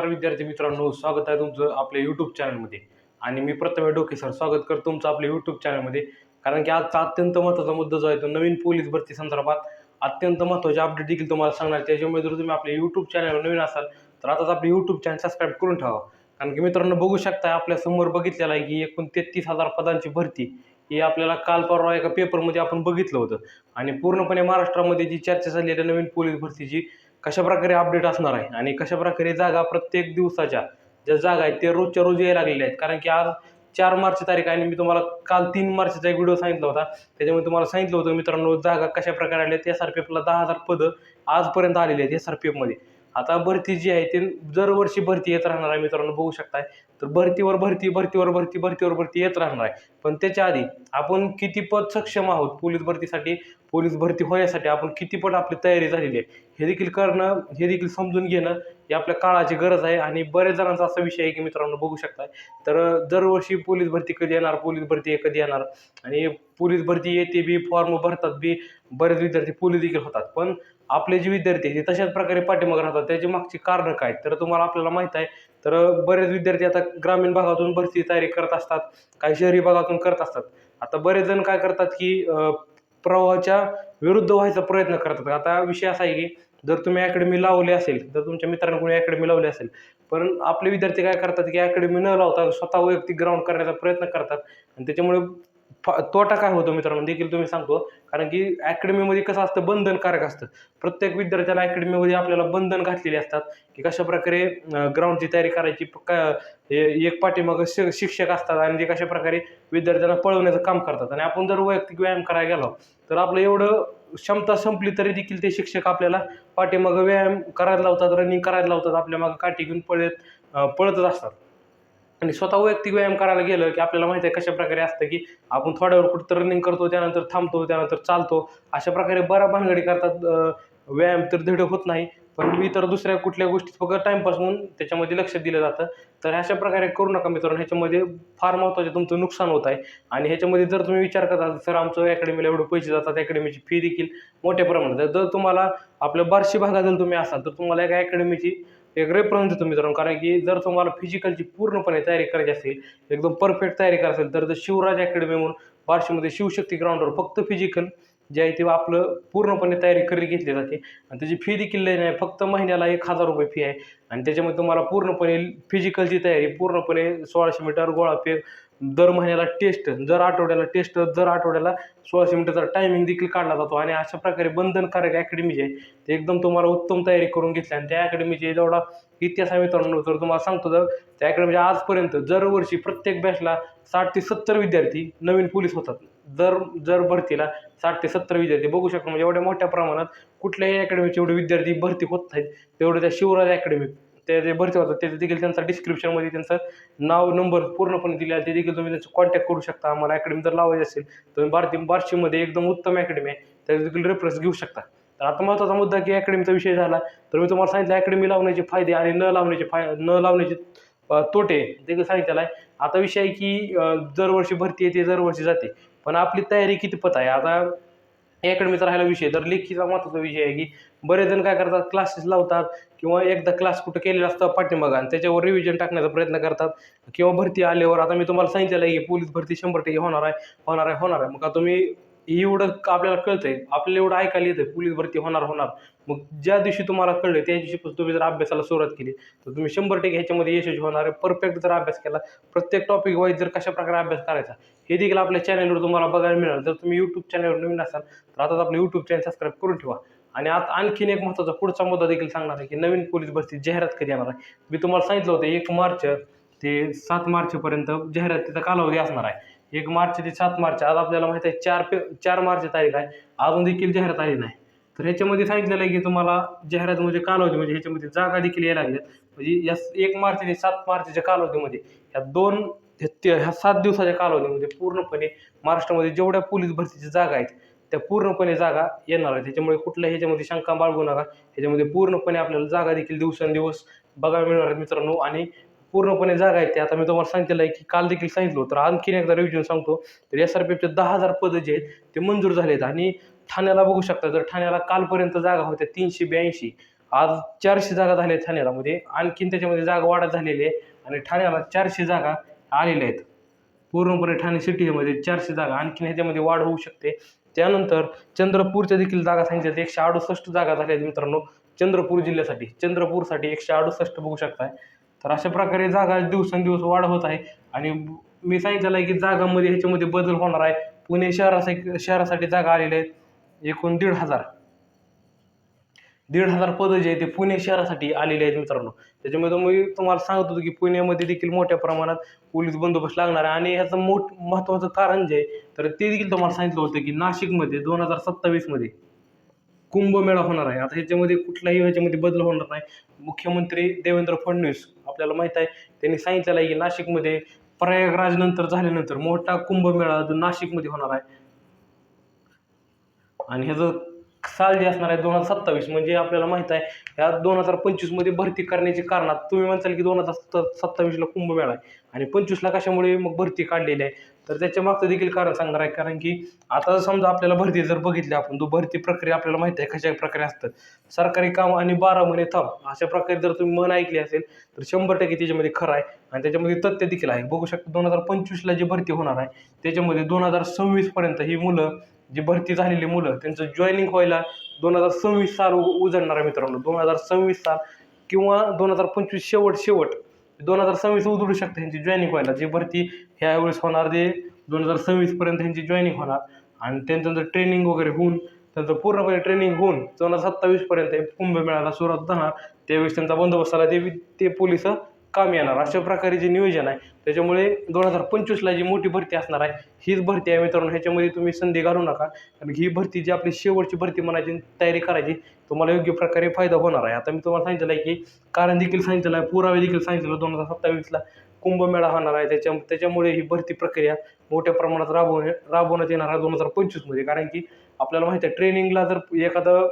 नमस्कार विद्यार्थी मित्रांनो स्वागत आहे तुमचं आपल्या यूट्यूब चॅनलमध्ये आणि मी प्रथमे डोके सर स्वागत करतो तुमचं आपल्या यूट्यूब चॅनलमध्ये कारण की आजचा अत्यंत महत्त्वाचा मुद्दा जो आहे तो नवीन पोलीस भरती संदर्भात अत्यंत महत्त्वाचे अपडेट देखील तुम्हाला सांगणार त्याच्यामुळे जर तुम्ही आपल्या यूट्यूब चॅनलवर नवीन असाल तर आताच आपले यूट्यूब चॅनल सबस्क्राईब करून ठेवा. कारण की मित्रांनो बघू शकता आपल्यासमोर बघितलेलं आहे की एकूण तेहतीस हजार पदांची भरती ही आपल्याला काल परवा एका पेपरमध्ये आपण बघितलं होतं. आणि पूर्णपणे महाराष्ट्रामध्ये जी चर्चा झाली आहे नवीन पोलीस भरतीची कशाप्रकारे अपडेट असणार आहे? आणि कशाप्रकारे जागा प्रत्येक दिवसाच्या ज्या जागा आहेत ते रोजच्या रोज यायला लागलेल्या आहेत. कारण की आज चार मार्चची तारीख आहे आणि मी तुम्हाला काल तीन मार्चचा एक व्हिडिओ सांगितला होता. त्याच्यामुळे तुम्हाला सांगितलं होतं मित्रांनो जागा कशा प्रकारे आल्या एस आर पी एफला दहा हजार पदं आजपर्यंत आलेली आहेत एस आर पी एफमध्ये आता भरती जी आहे ती दरवर्षी भरती येत राहणार आहे मित्रांनो बघू शकताय. तर भरतीवर भरती भरतीवर भरती भरतीवर भरती येत राहणार आहे. पण त्याच्या आधी आपण किती पद सक्षम आहोत पोलीस भरतीसाठी? पोलीस भरती होण्यासाठी आपण किती पट आपली तयारी झालेली आहे? हे देखील करणं हे देखील समजून घेणं ही आपल्या काळाची गरज आहे आणि बऱ्याच जणांचा असा विषय आहे की मित्रांनो बघू शकताय. तर दरवर्षी पोलीस भरती कधी येणार? पोलीस भरती कधी येणार? आणि पोलीस भरती येते बी फॉर्म भरतात बी बरेच विद्यार्थी पोलीस देखील होतात. पण आपले जे विद्यार्थी आहेत ते तशाच प्रकारे पाठीमागे राहतात. त्याची मागची कारणं काय? तर तुम्हाला आपल्याला माहीत आहे तर बरेच विद्यार्थी आता ग्रामीण भागातून भरती तयारी करत असतात काही शहरी भागातून करत असतात. आता बरेच जण काय करतात की प्रवाहाच्या विरुद्ध व्हायचा प्रयत्न करतात. आता विषय असा आहे की जर तुम्ही अकॅडमी लावली असेल जर तुमच्या मित्रांनी कोणी अकॅडमी लावली असेल पण आपले विद्यार्थी काय करतात की अकॅडमी न लावता स्वतः वैयक्तिक ग्राउंड करण्याचा प्रयत्न करतात. आणि त्याच्यामुळे फा तोटा काय होतो मित्रांनो? देखील तुम्ही सांगतो. कारण की अकॅडमीमध्ये कसं असतं बंधनकारक असतं. प्रत्येक विद्यार्थ्याला अकॅडमीमध्ये आपल्याला बंधन घातलेले असतात. की कशा प्रकारे ग्राउंडची तयारी करायची प- हे- एक पाठीमागं श शिक्षक असतात आणि ते कशा प्रकारे विद्यार्थ्यांना पळवण्याचं काम करतात. आणि आपण जर वैयक्तिक व्यायाम करायला गेलो तर आपलं एवढं क्षमता संपली तरी देखील ते शिक्षक आपल्याला पाठीमागं व्यायाम करायला लावतात रनिंग करायला लावतात आपल्या मागं काठी घेऊन पळत पळतच असतात. आणि स्वतः वैयक्तिक व्यायाम करायला गेलं की आपल्याला माहिती आहे कशा प्रकारे असतं की आपण थोड्या वेळ कुठं रनिंग करतो त्यानंतर थांबतो त्यानंतर चालतो. अशा प्रकारे बऱ्या भानगडी करतात. व्यायाम तर धड होत नाही पण इतर दुसऱ्या कुठल्या गोष्टीत फक्त टाईमपास म्हणून त्याच्यामध्ये लक्ष दिलं जातं. तर अशा प्रकारे करू नका मित्रांनो. ह्याच्यामध्ये फार महत्त्वाचे तुमचं नुकसान होत आहे. आणि ह्याच्यामध्ये जर तुम्ही विचार करता सर आमचं अकॅडमीला एवढे पैसे जातात अकॅडमीची फी देखील मोठ्या प्रमाणात. जर तुम्हाला आपल्या बार्शी भागात जर तुम्ही असाल तर तुम्हाला एका अकॅडमीची एक रेफरन्स देतो मित्रांनो कारण की जर तुम्हाला फिजिकलची पूर्णपणे तयारी करायची असेल एकदम परफेक्ट तयारी करायची असेल तर जर शिवराज अकॅडमी म्हणून बार्शीमध्ये शिवशक्ती ग्राउंडवर फक्त फिजिकल जे आहे ते आपलं पूर्णपणे तयारी करी घेतली जाते आणि त्याची फी देखील लई नाही फक्त महिन्याला एक हजार रुपये फी आहे. आणि त्याच्यामध्ये तुम्हाला पूर्णपणे फिजिकलची तयारी पूर्णपणे सोळाशे मीटर गोळा फेक दर महिन्याला टेस्ट दर आठवड्याला टेस्ट दर आठवड्याला सोळाशे मिनिटाचा टायमिंग देखील काढला जातो. आणि अशा प्रकारे बंधनकारक अकॅडमी जे आहे ते एकदम तुम्हाला उत्तम तयारी करून घेतली. आणि त्या अकॅडमीचे जेवढा इतिहास आहे मित्रांनो तर तुम्हाला सांगतो जर त्या अकॅडमीच्या आजपर्यंत दरवर्षी प्रत्येक बॅचला साठ ते सत्तर विद्यार्थी नवीन पोलीस होतात. दर जर भरतीला साठ ते सत्तर विद्यार्थी. बघू शकतो म्हणजे एवढ्या मोठ्या प्रमाणात कुठल्याही अकॅडमीचे एवढे विद्यार्थी भरती होत नाहीत तेवढं त्या शिवराज अकॅडमी ते जे भरती होतात त्याचं देखील त्यांचा डिस्क्रिप्शनमध्ये त्यांचं नाव नंबर पूर्णपणे दिले आहे ते देखील तुम्ही त्यांचं कॉन्टॅक्ट करू शकता. आम्हाला अकॅडमी जर लावायची असेल तर तुम्ही बार्शीमध्ये एकदम उत्तम अकॅडमी आहे. त्याचे देखील रेफरन्स घेऊ शकता. तर आता महत्त्वाचा मुद्दा की अकॅडमीचा विषय झाला तर मी तुम्हाला सांगितलं अकॅडमी लावण्याचे फायदे आणि न लावण्याचे फाय न लावण्याचे तोटे देखील सांगितलेला आहे. आता विषय आहे की दरवर्षी भरती येते दरवर्षी जाते. पण आपली तयारी किती पत आहे? आता अकॅडमीचा राहिला विषय. तर लेखीचा महत्त्वाचा विषय आहे की बरेच जण काय करतात क्लासेस लावतात किंवा एकदा क्लास कुठं केलेला असतं पाठिंबा आणि त्याच्यावर रिव्हिजन टाकण्याचा प्रयत्न करतात किंवा भरती आल्यावर आता मी तुम्हाला सांगितलेलं आहे की पोलीस भरती शंभर टक्के होणार आहे होणार आहे होणार आहे. मग का तुम्ही एवढं आपल्याला कळतंय. आपल्याला एवढं ऐकायला येतं पोलीस भरती होणार होणार. मग ज्या दिवशी तुम्हाला कळलं त्या दिवशी तुम्ही जर अभ्यासाला सुरुवात केली तर तुम्ही शंभर टक्के ह्याच्यामध्ये यशस्वी होणार आहे. परफेक्ट जर अभ्यास केला प्रत्येक टॉपिक वाईज जर कशा प्रकारे अभ्यास करायचा हे देखील आपल्या चॅनलवर तुम्हाला बघायला मिळालं जर तुम्ही यूट्यूब चॅनलवर नवीन असाल तर आताच आपलं यूट्यूब चॅनल सबस्क्राईब करून ठेवा. आणि आता आणखीन एक महत्त्वाचा पुढचा मुद्दा देखील सांगणार आहे की नवीन पोलीस भरती जाहिरात कधी येणार आहे? मी तुम्हाला सांगितलं होतं एक मार्च ते सात मार्चपर्यंत जाहिरातीचा कालावधी असणार आहे. एक मार्च ते सात मार्च आज आपल्याला माहीत आहे चार पे चार मार्च तारीख आहे. अजून देखील जाहिरात आली नाही. तर ह्याच्यामध्ये सांगितलेलं आहे की तुम्हाला जाहिरात म्हणजे कालावधी म्हणजे ह्याच्यामध्ये जागा देखील यायला लागल्यात. म्हणजे या एक मार्च ते सात मार्चच्या कालावधीमध्ये ह्या दोन ह्या ह्या सात दिवसाच्या कालावधीमध्ये पूर्णपणे महाराष्ट्रामध्ये जेवढ्या पोलीस भरतीच्या जागा आहेत त्या पूर्णपणे जागा येणार आहेत. त्याच्यामुळे कुठल्याही ह्याच्यामध्ये शंका बाळगू नका. ह्याच्यामध्ये पूर्णपणे आपल्याला जागा देखील दिवसेंदिवस बघायला मिळणार आहेत मित्रांनो. आणि पूर्णपणे जागा आहेत ते. आता मी तुम्हाला सांगितलं आहे की काल देखील सांगितलं होतं. तर आणखीन एकदा रिव्हिजन सांगतो. तर एस आर पी एफचे दहा हजार पदं जे आहेत ते मंजूर झाले आहेत आणि ठाण्याला बघू शकता तर ठाण्याला कालपर्यंत जागा होत्या तीनशे ब्याऐंशी आज चारशे जागा झाल्या आहेत ठाण्याला मध्ये आणखीन त्याच्यामध्ये जागा वाढत झालेली आहे आणि ठाण्याला चारशे जागा आलेल्या आहेत. पूर्णपणे ठाणे सिटीमध्ये चारशे जागा आणखीन ह्याच्यामध्ये वाढ होऊ शकते. त्यानंतर चंद्रपूरच्या देखील जागा सांगितल्या आहेत. एकशे अडुसष्ट जागा झाल्या आहेत मित्रांनो चंद्रपूर जिल्ह्यासाठी. चंद्रपूरसाठी एकशे अडुसष्ट बघू शकताय. तर अशा प्रकारे जागा दिवसेंदिवस वाढ होत आहे. आणि मी सांगितलेलं आहे की जागांमध्ये ह्याच्यामध्ये बदल होणार आहे. पुणे शहरासाठी शहरासाठी जागा आलेल्या आहेत एकूण दीड हजार. दीड हजार पदं जे आहे ते पुणे शहरासाठी आलेले आहेत मित्रांनो. त्याच्यामुळे मी तुम्हाला सांगत होतो की पुण्यामध्ये देखील मोठ्या प्रमाणात पोलीस बंदोबस्त लागणार आहे. आणि ह्याचं मोठ महत्त्वाचं कारण जे आहे तर ते देखील तुम्हाला सांगितलं होतं की नाशिकमध्ये दोन हजार सत्तावीसमध्ये कुंभमेळा होणार आहे. आता ह्याच्यामध्ये कुठलाही ह्याच्यामध्ये बदल होणार नाही. मुख्यमंत्री देवेंद्र फडणवीस आपल्याला माहीत आहे. त्यांनी सांगितलेलं आहे की नाशिकमध्ये प्रयागराज नंतर झाल्यानंतर मोठा कुंभमेळा जो नाशिकमध्ये होणार आहे. आणि ह्याचं साल जे असणार आहे दोन हजार सत्तावीस. म्हणजे आपल्याला माहीत आहे ह्या दोन हजार पंचवीसमध्ये भरती करण्याची कारणात तुम्ही म्हणताल की दोन हजार सत्ता सत्तावीसला कुंभमेळा आहे. आणि पंचवीसला कशामुळे मग भरती काढलेली आहे? तर त्याच्या मागचं देखील कारण सांगणार आहे कारण की आता समजा आपल्याला भरती जर बघितली आपण तो भरती प्रक्रिया आपल्याला माहिती आहे कशा प्रकारे असतं सरकारी काम आणि बारा महिने थांब अशा प्रकारे जर तुम्ही मन ऐकली असेल तर शंभर टक्के त्याच्यामध्ये खरं आहे. आणि त्याच्यामध्ये तथ्य देखील आहे. बघू शकता दोन हजार पंचवीसला जी भरती होणार आहे त्याच्यामध्ये दोन हजार सव्वीसपर्यंत ही मुलं जी भरती झालेली मुलं त्यांचं जॉईनिंग व्हायला दोन हजार सव्वीस साल उ- उजळणार आहे मित्रांनो. दोन हजार सव्वीस साल किंवा दोन हजार पंचवीस शेवट शेवट दोन हजार सव्वीस उजळू शकतं ह्यांची जॉईनिंग व्हायला. जी भरती ह्या वेळेस होणार ते दोन हजार सव्वीसपर्यंत ह्यांची जॉईनिंग होणार. आणि त्यांचं जर ट्रेनिंग वगैरे होऊन त्यांचं पूर्णपणे ट्रेनिंग होऊन दोन हजार सत्तावीसपर्यंत कुंभमेळ्याला सुरुवात होणार. त्यावेळेस त्यांचा बंदोबस्त आला ते ते पोलीस काम येणार. अशा प्रकारे जे नियोजन आहे त्याच्यामुळे दोन हजार पंचवीसला जी मोठी भरती असणार आहे हीच भरती आहे मित्रांनो. ह्याच्यामध्ये तुम्ही संधी घालू नका. कारण ही भरती जी आपली शेवटची भरती म्हणायची तयारी करायची तुम्हाला योग्य प्रकारे फायदा होणार आहे. आता मी तुम्हाला सांगितलं आहे की कारण देखील सांगितलं आहे पुरावे देखील सांगितलं दोन हजार सत्तावीसला कुंभमेळा होणार आहे. त्याच्या त्याच्यामुळे ही भरती प्रक्रिया मोठ्या प्रमाणात राबवणे राबवण्यात येणार आहे दोन हजार पंचवीसमध्ये. कारण की आपल्याला माहिती आहे ट्रेनिंगला जर एखादं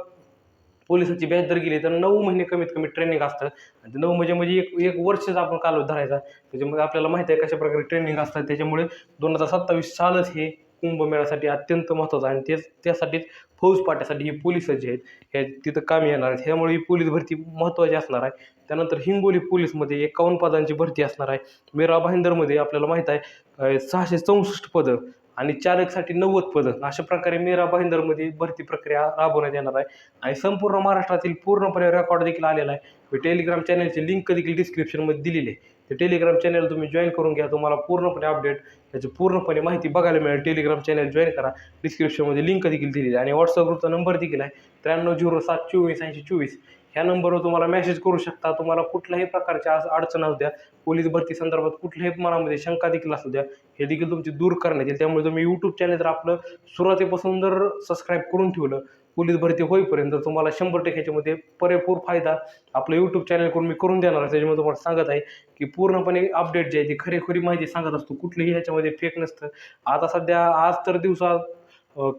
पोलिसाची बॅच जर गेली तर नऊ महिने कमीत कमी ट्रेनिंग असतं. आणि ते नऊ म्हणजे म्हणजे एक एक वर्षच आपण कालावधी धरायचा. त्याच्यामुळे आपल्याला माहिती आहे कशा प्रकारे ट्रेनिंग असतात त्याच्यामुळे दोन हजार सत्तावीस सालच हे कुंभमेळ्यासाठी अत्यंत महत्त्वाचं आहे. आणि तेच त्यासाठीच फौज पाट्यासाठी हे पोलीस जे आहेत हे तिथं कामी येणार आहेत. ह्यामुळे ही पोलीस भरती महत्त्वाची असणार आहे. त्यानंतर हिंगोली पोलीसमध्ये एकावन्न पदांची भरती असणार आहे. मेरा भाईंदरमध्ये आपल्याला माहीत आहे सहाशे चौसष्ट पदं आणि चालकसाठी नव्वद पदं. अशा प्रकारे मीरा भाईंदरमध्ये भरती प्रक्रिया राबवण्यात येणार आहे. आणि संपूर्ण महाराष्ट्रातील पूर्णपणे रेकॉर्ड देखील आलेला आहे. मी टेलिग्राम चॅनलची लिंक देखील डिस्क्रिप्शनमध्ये दिलेली आहे. ते टेलिग्राम चॅनल तुम्ही जॉईन करून घ्या. तुम्हाला पूर्णपणे अपडेट त्याची पूर्णपणे माहिती बघायला मिळेल. टेलिग्राम चॅनल जॉईन करा. डिस्क्रिप्शनमध्ये लिंक देखील दिलेली आहे. आणि व्हॉट्सअप ग्रुपचा नंबर देखील आहे. त्र्याण्णव झिरो सात चोवीस ऐंशी चोवीस. ह्या नंबरवर तुम्हाला मेसेज करू शकता. तुम्हाला कुठल्याही प्रकारच्या आज अडचण असू द्या पोलीस भरती संदर्भात कुठल्याही मनामध्ये शंका देखील असू द्या हे देखील तुमची दूर करण्यात येईल. त्यामुळे तुम्ही यूट्यूब चॅनल जर आपलं सुरुवातीपासून जर सबस्क्राईब करून ठेवलं पोलीस भरती होईपर्यंत तुम्हाला शंभर टक्के ह्याच्यामध्ये पुरेपूर फायदा आपलं यूट्यूब चॅनलकडून मी करून देणार आहे. त्याच्यामुळे तुम्हाला सांगत आहे की पूर्णपणे अपडेट जे आहे ती खरेखुरी माहिती सांगत असतो. कुठलीही ह्याच्यामध्ये फेक नसतं. आता सध्या आज तर दिवसात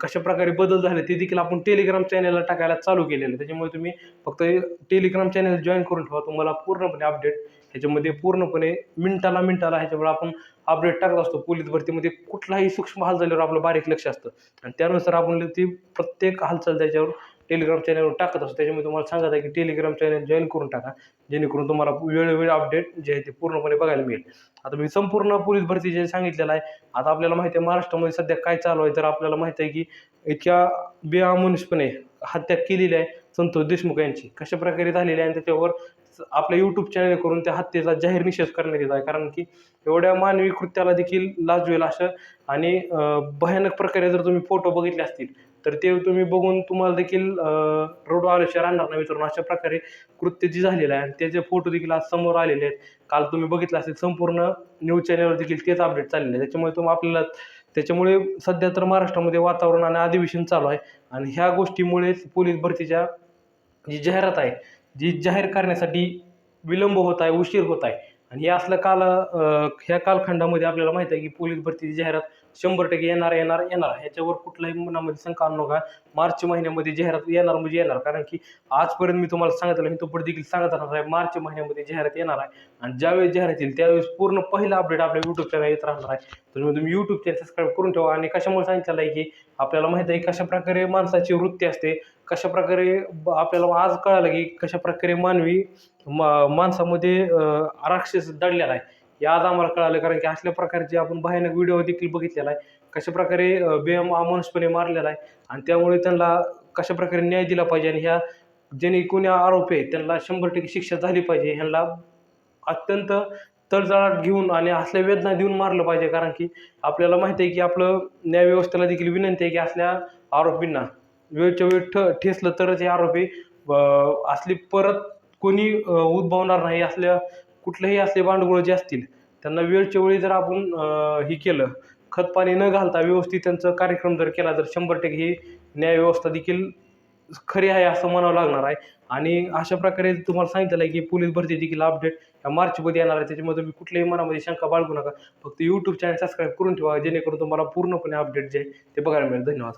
कशा प्रकारे बदल झाले ते देखील आपण टेलिग्राम चॅनलला टाकायला चालू केलेलं त्याच्यामुळे तुम्ही फक्त टेलिग्राम चॅनल जॉईन करून ठेवा. तुम्हाला पूर्णपणे अपडेट ह्याच्यामध्ये पूर्णपणे मिनिटाला मिनिटाला ह्याच्यामुळे आपण अपडेट टाकत असतो. पोलीस भरतीमध्ये कुठलाही सूक्ष्म हालचालीवर आपलं बारीक लक्ष असतं. आणि त्यानुसार आपण ती प्रत्येक हालचाल त्याच्यावर टेलिग्राम चॅनलवर टाकत असतो. त्याच्यामुळे तुम्हाला सांगत आहे की टेलिग्राम चॅनल जॉईन करून टाका. जेणेकरून तुम्हाला वेळोवेळी अपडेट जे आहे ते पूर्णपणे बघायला मिळेल. आता मी संपूर्ण पोलीस भरती जे सांगितलेलं आहे आता आपल्याला माहिती आहे महाराष्ट्रामध्ये सध्या काय चालू आहे. तर आपल्याला माहिती आहे की इतक्या बेअमानुषपणे हत्या केलेली आहे संतोष देशमुख यांची. कशा प्रकारे झालेली आहे आणि त्याच्यावर आपल्या यूट्यूब चॅनल करून त्या हत्येचा जाहीर निषेध करण्यात येत आहे. कारण की एवढ्या मानवी कृत्याला देखील लाजवेल असं आणि भयानक प्रकारे जर तुम्ही फोटो बघितले असतील तर ते तुम्ही बघून तुम्हाला देखील रोड आयुष्य राहणार नाही मित्रांनो अशा प्रकारे कृत्य जी झालेलं आहे आणि त्याचे फोटो देखील आज समोर आलेले आहेत. काल तुम्ही बघितलं असेल संपूर्ण न्यूज चॅनलवर देखील तेच अपडेट चाललेलं आहे त्याच्यामुळे तुम्ही आपल्याला त्याच्यामुळे सध्या तर महाराष्ट्रामध्ये वातावरण आणि अधिवेशन चालू आहे. आणि ह्या गोष्टीमुळेच पोलीस भरतीच्या जी जाहिरात आहे जी जाहीर करण्यासाठी विलंब होत आहे उशीर होत आहे. आणि हे असलं काल ह्या कालखंडामध्ये आपल्याला माहिती आहे की पोलीस भरतीची जाहिरात शंभर टक्के येणार येणार येणार. ह्याच्यावर कुठल्याही मनामध्ये शंका आणू नका. मार्च महिन्यामध्ये जाहिरात येणार म्हणजे येणार. कारण की आजपर्यंत मी तुम्हाला सांगितलं मी तो पण देखील सांगत राहणार आहे. मार्च महिन्यामध्ये जाहिरात येणार आहे. आणि ज्यावेळेस जाहिरात येईल त्यावेळेस पूर्ण पहिला अपडेट आपल्या यूट्यूब चॅनल येत राहणार आहे. तर तुम्ही यूट्यूब चॅनल सबस्क्राईब करून ठेवा. आणि कशामुळे सांगितलं आहे की आपल्याला माहीत आहे कशा प्रकारे माणसाची वृत्ती असते कशा प्रकारे ब- आपल्याला आज कळालं की कशा प्रकारे मानवी मा माणसामध्ये राक्षस दडलेला आहे. हे आज आम्हाला कळालं कारण की असल्या प्रकारचे आपण भयानक व्हिडिओ देखील बघितलेला आहे कशा प्रकारे बेम अमानुषपणे मारलेला आहे आणि त्यामुळे त्यांना कशा प्रकारे न्याय दिला पाहिजे आणि ह्या ज्यांनी कोणी आरोपी आहेत त्यांना शंभर टक्के शिक्षा झाली पाहिजे ह्यांना अत्यंत तळजाळात घेऊन आणि असल्या वेदना देऊन मारलं पाहिजे कारण की आपल्याला माहिती आहे की आपलं न्यायव्यवस्थेला देखील विनंती आहे की असल्या आरोपींना वेळच्या वेळ ठ ठेसलं तरच हे आरोपी असली परत कोणी उद्भवणार नाही असल्या कुठलेही असले भांडगोळ जे असतील त्यांना वेळच्या वेळी जर आपण हे केलं खतपाणी न घालता व्यवस्थित त्यांचा कार्यक्रम जर केला तर शंभर टक्के ही न्यायव्यवस्था देखील खरी आहे असं म्हणावं लागणार आहे. आणि अशा प्रकारे तुम्हाला सांगितलं आहे की पोलीस भरती देखील अपडेट ह्या मार्चमध्ये येणार आहे. त्याच्यामध्ये तुम्ही कुठल्याही मनामध्ये शंका बाळगू नका. फक्त यूट्यूब चॅनल सबस्क्राईब करून ठेवा जेणेकरून तुम्हाला पूर्णपणे अपडेट जे आहे ते बघायला मिळेल. धन्यवाद.